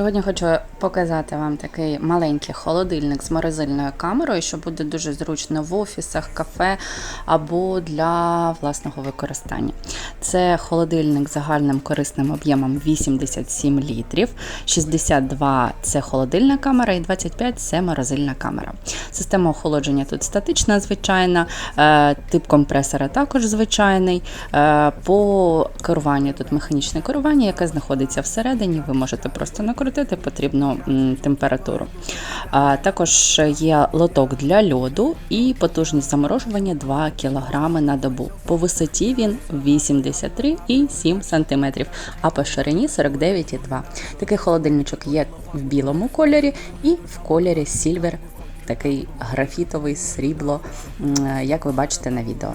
Сьогодні хочу показати вам такий маленький холодильник з морозильною камерою, що буде дуже зручно в офісах, кафе або для власного використання. Це холодильник з загальним корисним об'ємом 87 літрів, 62 це холодильна камера і 25 це морозильна камера. Система охолодження тут статична, звичайна, е, тип компресора також звичайний. Е, По керуванню тут механічне керування, яке знаходиться всередині. Ви можете просто накрутити прокрутити потрібну температуру. Також є лоток для льоду і потужність заморожування 2 кг на добу. По висоті він 83,7 см, а по ширині 49,2 Такий холодильничок є в білому кольорі і в кольорі сільвер, такий графітовий срібло, як ви бачите на відео.